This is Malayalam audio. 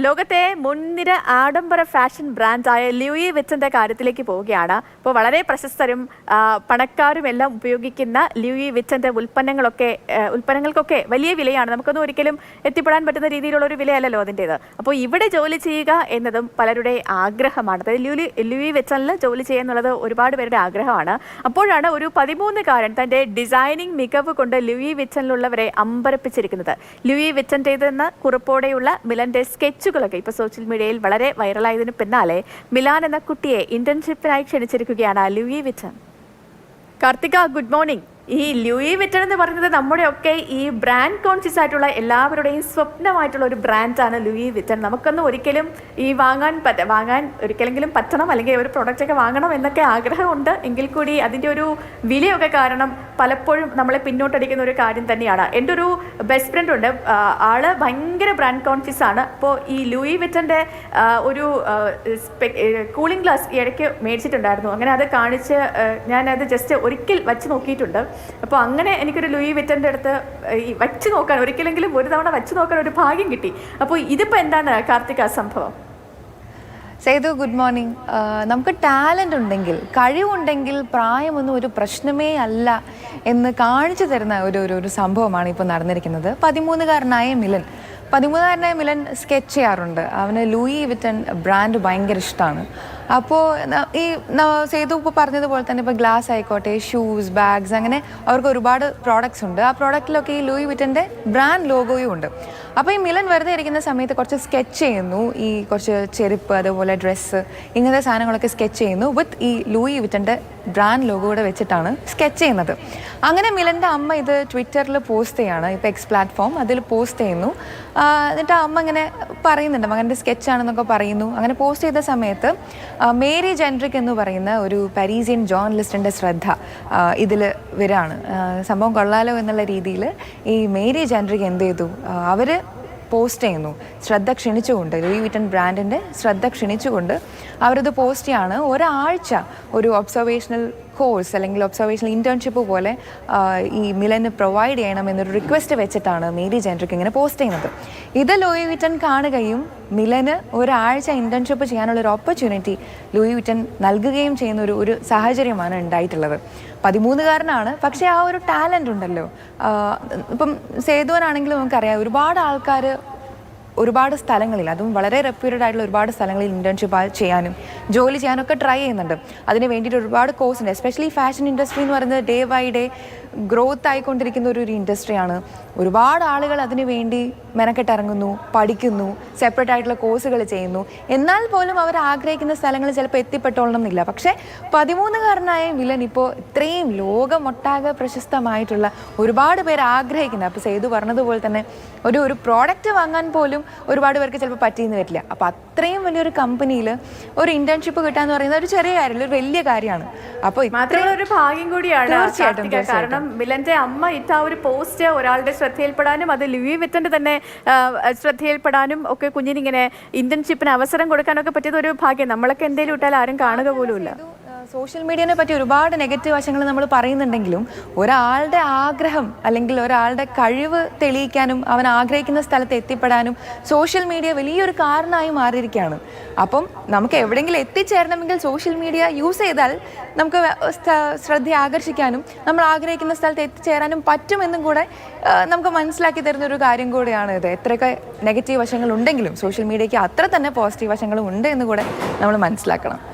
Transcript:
ലോകത്തെ മുൻനിര ആഡംബര ഫാഷൻ ബ്രാൻഡായ ലൂയി വിറ്റന്റെ കാര്യത്തിലേക്ക് പോവുകയാണ്. ഇപ്പോൾ വളരെ പ്രശസ്തരും പണക്കാരും എല്ലാം ഉപയോഗിക്കുന്ന ലൂയി വിറ്റന്റെ ഉൽപ്പന്നങ്ങളൊക്കെ ഉൽപ്പന്നങ്ങൾക്കൊക്കെ വലിയ വിലയാണ്. നമുക്കൊന്നും ഒരിക്കലും എത്തിപ്പെടാൻ പറ്റുന്ന രീതിയിലുള്ള ഒരു വിലയല്ലല്ലോ അതിന്റേത് അപ്പോൾ ഇവിടെ ജോലി ചെയ്യുക എന്നതും പലരുടെ ആഗ്രഹമാണ്. അതായത് ലൂലി ലൂയി വിറ്റനിൽ ജോലി ചെയ്യുക എന്നുള്ളത് ഒരുപാട് പേരുടെ ആഗ്രഹമാണ്. അപ്പോഴാണ് ഒരു പതിമൂന്നുകാരൻ തന്റെ ഡിസൈനിങ് മികവ് കൊണ്ട് ലൂയി വിറ്റനിലുള്ളവരെ അമ്പരപ്പിച്ചിരിക്കുന്നത്. ലൂയി വിറ്റന്റേതെന്ന കുറിപ്പോടെയുള്ള മിലന്റെ സ്കെച്ചുകളൊക്കെ ഇപ്പോൾ സോഷ്യൽ മീഡിയയിൽ വളരെ വൈറലായതിന് പിന്നാലെ മിലാൻ എന്ന കുട്ടിയെ ഇന്റേൺഷിപ്പിനായി ക്ഷണിച്ചിരിക്കുകയാണ് Louis Vuitton Karthika good morning ഈ ലൂയി വിറ്റൺ എന്ന് പറയുന്നത് നമ്മുടെയൊക്കെ ഈ ബ്രാൻഡ് കോൺഷ്യസ് ആയിട്ടുള്ള എല്ലാവരുടെയും സ്വപ്നമായിട്ടുള്ള ഒരു ബ്രാൻഡാണ് ലൂയി വിറ്റൺ. നമുക്കൊന്നും ഒരിക്കലും ഈ വാങ്ങാൻ പറ്റ വാങ്ങാൻ ഒരിക്കലെങ്കിലും പറ്റണം അല്ലെങ്കിൽ ഒരു പ്രൊഡക്റ്റ് ഒക്കെ വാങ്ങണം എന്നൊക്കെ ആഗ്രഹമുണ്ട്. എങ്കിൽ കൂടി അതിന്റെ ഒരു വിലയൊക്കെ കാരണം പലപ്പോഴും നമ്മളെ പിന്നോട്ടടിക്കുന്ന ഒരു കാര്യം തന്നെയാണ്. എന്റെ ഒരു ബെസ്റ്റ് ഫ്രണ്ട് ഉണ്ട്. ആൾ ഭയങ്കര ബ്രാൻഡ് കോൺഷ്യസ് ആണ്. അപ്പോൾ ഈ ലൂയി വിറ്റന്റെ ഒരു കൂളിംഗ് ഗ്ലാസ് ഇടയ്ക്ക് മേടിച്ചിട്ടുണ്ടായിരുന്നു. അങ്ങനെ അത് കാണിച്ച് ഞാനത് ജസ്റ്റ് ഒരിക്കൽ വച്ച് നോക്കിയിട്ടുണ്ട്. അപ്പോൾ അങ്ങനെ എനിക്കൊരു ലൂയി വിറ്റന്റെ അടുത്ത് ഈ വച്ച് നോക്കാൻ ഒരിക്കലെങ്കിലും ഒരു തവണ വച്ച് നോക്കാൻ ഒരു ഭാഗ്യം കിട്ടി. അപ്പോൾ ഇതിപ്പോൾ എന്താണ് കാർത്തിക സംഭവം? Sethu good morning. നമുക്ക് ടാലന്റ് ഉണ്ടെങ്കിൽ കഴിവുണ്ടെങ്കിൽ പ്രായമൊന്നും ഒരു പ്രശ്നമേ അല്ല എന്ന് കാണിച്ചു തരുന്ന ഒരു ഒരു ഒരു സംഭവമാണ് ഇപ്പോൾ നടന്നിരിക്കുന്നത്. പതിമൂന്നുകാരനായ മിലൻ. പതിമൂന്നുകാരനായ മിലൻ സ്കെച്ച് ചെയ്യാറുണ്ട്. അവന് ലൂയി വിറ്റൻ ബ്രാൻഡ് ഭയങ്കര ഇഷ്ടമാണ്. അപ്പോൾ ഈ സേതു ഇപ്പോൾ പറഞ്ഞതുപോലെ തന്നെ ഇപ്പോൾ ഗ്ലാസ് ആയിക്കോട്ടെ ഷൂസ് ബാഗ്സ് അങ്ങനെ അവർക്ക് ഒരുപാട് പ്രോഡക്റ്റ്സ് ഉണ്ട്. ആ പ്രോഡക്റ്റിലൊക്കെ ഈ ലൂയി വിറ്റന്റെ ബ്രാൻഡ് ലോഗോയും ഉണ്ട്. അപ്പോൾ ഈ മിലൻ വെറുതെ ഇരിക്കുന്ന സമയത്ത് കുറച്ച് സ്കെച്ച് ചെയ്യുന്നു. ഈ കുറച്ച് ചെരുപ്പ് അതുപോലെ ഡ്രസ്സ് ഇങ്ങനത്തെ സാധനങ്ങളൊക്കെ സ്കെച്ച് ചെയ്യുന്നു വിത്ത് ഈ ലൂയി വിറ്റന്റെ ബ്രാൻഡ് ലോഗോ കൂടെ വെച്ചിട്ടാണ് സ്കെച്ച് ചെയ്യുന്നത്. അങ്ങനെ മിലന്റെ അമ്മ ഇത് ട്വിറ്ററിൽ പോസ്റ്റ് ചെയ്യാണ്. ഇപ്പോൾ എക്സ് പ്ലാറ്റ്ഫോം അതിൽ പോസ്റ്റ് ചെയ്യുന്നു. എന്നിട്ട് അമ്മ ഇങ്ങനെ പറയുന്നുണ്ട്. മകന്റെ സ്കെച്ചാണെന്നൊക്കെ പറയുന്നു. അങ്ങനെ പോസ്റ്റ് ചെയ്ത സമയത്ത് മേരി ജെൻഡ്രിക് എന്ന് പറയുന്ന ഒരു പരീസിയൻ ജേർണലിസ്റ്റിന്റെ ശ്രദ്ധ ഇതിൽ വരാണ്. സംഭവം കൊള്ളാലോ എന്നുള്ള രീതിയിൽ ഈ മേരി ജെൻഡ്രിക് എന്ത് ചെയ്തു? അവർ പോസ്റ്റ് ചെയ്യുന്നു. ശ്രദ്ധ ക്ഷണിച്ചുകൊണ്ട് ലൂയി വിറ്റൻ ബ്രാൻഡിന്റെ ശ്രദ്ധ ക്ഷണിച്ചുകൊണ്ട് അവരത് പോസ്റ്റ് ചെയ്യാണ്. ഒരാഴ്ച ഒരു ഒബ്സർവേഷണൽ കോഴ്സ് അല്ലെങ്കിൽ ഒബ്സർവേഷണൽ ഇന്റേൺഷിപ്പ് പോലെ ഈ മിലന് പ്രൊവൈഡ് ചെയ്യണം എന്നൊരു റിക്വസ്റ്റ് വെച്ചിട്ടാണ് മേരി ജെൻഡ്രിക്ക് ഇങ്ങനെ പോസ്റ്റ് ചെയ്യുന്നത്. ഇത് ലൂയി വിറ്റൻ കാണുകയും മിലന് ഒരാഴ്ച ഇന്റേൺഷിപ്പ് ചെയ്യാനുള്ള ഒരു ഓപ്പർച്യൂണിറ്റി ലൂയി വിറ്റൻ നൽകുകയും ചെയ്യുന്ന ഒരു ഒരു സാഹചര്യമാണ് ഉണ്ടായിട്ടുള്ളത്. പതിമൂന്നുകാരനാണ്. പക്ഷേ ആ ഒരു ടാലന്റ് ഉണ്ടല്ലോ. ഇപ്പം സേതുവനാണെങ്കിലും നമുക്കറിയാം ഒരുപാട് ആൾക്കാർ ഒരുപാട് സ്ഥലങ്ങളിൽ അതും വളരെ റെപ്യൂട്ടഡ് ആയിട്ടുള്ള ഒരുപാട് സ്ഥലങ്ങളിൽ ഇന്റേൺഷിപ്പ് ചെയ്യാനും ജോലി ചെയ്യാനൊക്കെ ട്രൈ ചെയ്യുന്നുണ്ട്. അതിന് വേണ്ടിയിട്ട് ഒരുപാട് കോഴ്സ് ഉണ്ട്. എസ്പെഷ്യലി ഫാഷൻ ഇൻഡസ്ട്രി എന്ന് പറയുന്നത് ഡേ ബൈ ഡേ ഗ്രോത്ത് ആയിക്കൊണ്ടിരിക്കുന്ന ഒരു ഇൻഡസ്ട്രിയാണ് ഒരുപാട് ആളുകൾ അതിന് വേണ്ടി മെനക്കെട്ടിറങ്ങുന്നു പഠിക്കുന്നു സെപ്പറേറ്റ് ആയിട്ടുള്ള കോഴ്സുകൾ ചെയ്യുന്നു. എന്നാൽ പോലും അവർ ആഗ്രഹിക്കുന്ന സ്ഥലങ്ങളിൽ ചിലപ്പോൾ എത്തിപ്പെട്ടോളണം എന്നില്ല. പക്ഷേ പതിമൂന്നുകാരനായ വിലൻ ഇപ്പോൾ ഇത്രയും ലോകമൊട്ടാകെ പ്രശസ്തമായിട്ടുള്ള ഒരുപാട് പേര് ആഗ്രഹിക്കുന്നത് അപ്പോൾ സേതു പറഞ്ഞതുപോലെ തന്നെ ഒരു ഒരു പ്രോഡക്റ്റ് വാങ്ങാൻ പോലും ഒരുപാട് പേർക്ക് ചിലപ്പോൾ പറ്റിയെന്ന് വരില്ല. അപ്പോൾ അത്രയും വലിയൊരു കമ്പനിയിൽ ഒരു ഇന്റേൺഷിപ്പ് കിട്ടുക എന്ന് പറയുന്നത് ഒരു ചെറിയ കാര്യമല്ല ഒരു വലിയ കാര്യമാണ്. അപ്പോൾ മാത്രമല്ല ഒരു ഭാഗ്യം കൂടിയാണ് തീർച്ചയായിട്ടും, കാരണം മിലന്റെ അമ്മ ഇട്ട ഒരു പോസ്റ്റ് ഒരാളുടെ ശ്രദ്ധയിൽപ്പെടാനും അത് ലൂയി വിറ്റന്റെ തന്നെ ശ്രദ്ധയിൽപ്പെടാനും ഒക്കെ കുഞ്ഞിനിങ്ങനെ ഇന്റേൺഷിപ്പിന് അവസരം കൊടുക്കാനൊക്കെ പറ്റിയത് ഒരു ഭാഗ്യം. നമ്മളൊക്കെ എന്തെങ്കിലും ഇട്ടാൽ ആരും കാണുക പോലുമില്ല. സോഷ്യൽ മീഡിയനെ പറ്റി ഒരുപാട് നെഗറ്റീവ് വശങ്ങൾ നമ്മൾ പറയുന്നുണ്ടെങ്കിലും ഒരാളുടെ ആഗ്രഹം അല്ലെങ്കിൽ ഒരാളുടെ കഴിവ് തെളിയിക്കാനും അവൻ ആഗ്രഹിക്കുന്ന സ്ഥലത്ത് എത്തിപ്പെടാനും സോഷ്യൽ മീഡിയ വലിയൊരു കാരണമായി മാറിയിരിക്കുകയാണ്. അപ്പം നമുക്ക് എവിടെയെങ്കിലും എത്തിച്ചേരണമെങ്കിൽ സോഷ്യൽ മീഡിയ യൂസ് ചെയ്താൽ നമുക്ക് ശ്രദ്ധ ആകർഷിക്കാനും നമ്മൾ ആഗ്രഹിക്കുന്ന സ്ഥലത്ത് എത്തിച്ചേരാനും പറ്റുമെന്നും കൂടെ നമുക്ക് മനസ്സിലാക്കി തരുന്ന ഒരു കാര്യം കൂടെയാണ് ഇത്. എത്രയൊക്കെ നെഗറ്റീവ് വശങ്ങൾ ഉണ്ടെങ്കിലും സോഷ്യൽ മീഡിയയ്ക്ക് അത്ര തന്നെ പോസിറ്റീവ് വശങ്ങളും ഉണ്ട് എന്ന് കൂടെ നമ്മൾ മനസ്സിലാക്കണം.